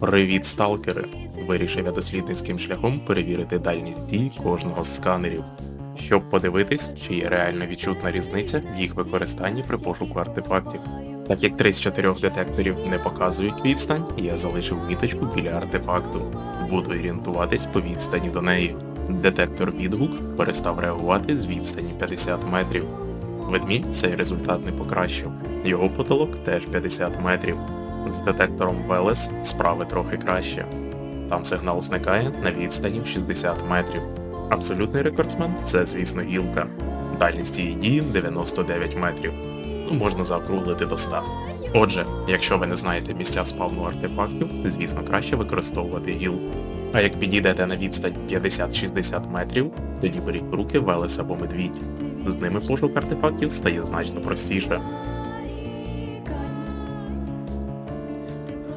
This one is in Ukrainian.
Привіт, сталкери! Вирішив я дослідницьким шляхом перевірити дальність дії кожного з сканерів, щоб подивитись, чи є реально відчутна різниця в їх використанні при пошуку артефактів. Так як три з чотирьох детекторів не показують відстань, я залишив міточку біля артефакту. Буду орієнтуватись по відстані до неї. Детектор відгук перестав реагувати з відстані 50 метрів. Ведмідь цей результат не покращив. Його потолок теж 50 метрів. З детектором Велес справи трохи краще. Там сигнал зникає на відстані в 60 метрів. Абсолютний рекордсмен це, звісно, гілка. Дальність її дії 99 метрів. Можна заокруглити до 100. Отже, якщо ви не знаєте місця спавну артефактів, звісно, краще використовувати гілку. А як підійдете на відстань 50-60 метрів, тоді беріть в руки Велес або медвідь. З ними пошук артефактів стає значно простіше.